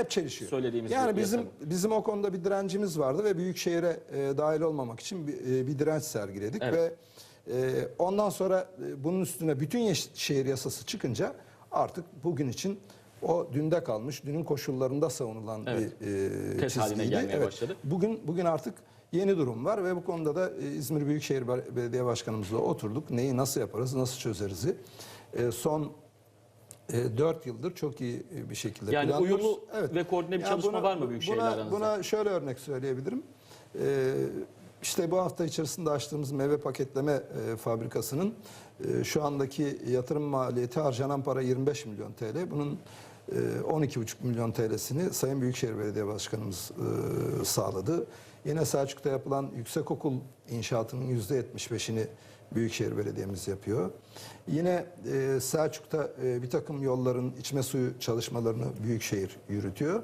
hep çelişiyor. Söylediğimiz yani bizim yasa. bizim o konuda bir direncimiz vardı ve Büyükşehir'e e, dahil olmamak için bir, e, bir direnç sergiledik Evet. ve e, ondan sonra e, bunun üstüne bütün şehir yasası çıkınca artık bugün için o dünde kalmış, dünün koşullarında savunulan Evet. bir e, Tez haline gelmeye başladı. Bugün bugün artık yeni durum var ve bu konuda da e, İzmir Büyükşehir Bel- Belediye Başkanımızla oturduk. Neyi nasıl yaparız, nasıl çözeriz? E, son e, 4 yıldır çok iyi e, bir şekilde Yani planlıyoruz. uyumlu ve koordine bir çalışma var mı Büyükşehir'le buna, aranızda? Buna şöyle örnek söyleyebilirim. E, işte bu hafta içerisinde açtığımız meyve paketleme e, fabrikasının e, şu andaki yatırım maliyeti harcanan para 25 milyon TL. Bunun e, 12,5 milyon TL'sini Sayın Büyükşehir Belediye Başkanımız e, sağladı. Yine Selçuk'ta yapılan yüksekokul inşaatının %75'ini Büyükşehir Belediye'miz yapıyor. Yine e, Selçuk'ta e, bir takım yolların içme suyu çalışmalarını Büyükşehir yürütüyor.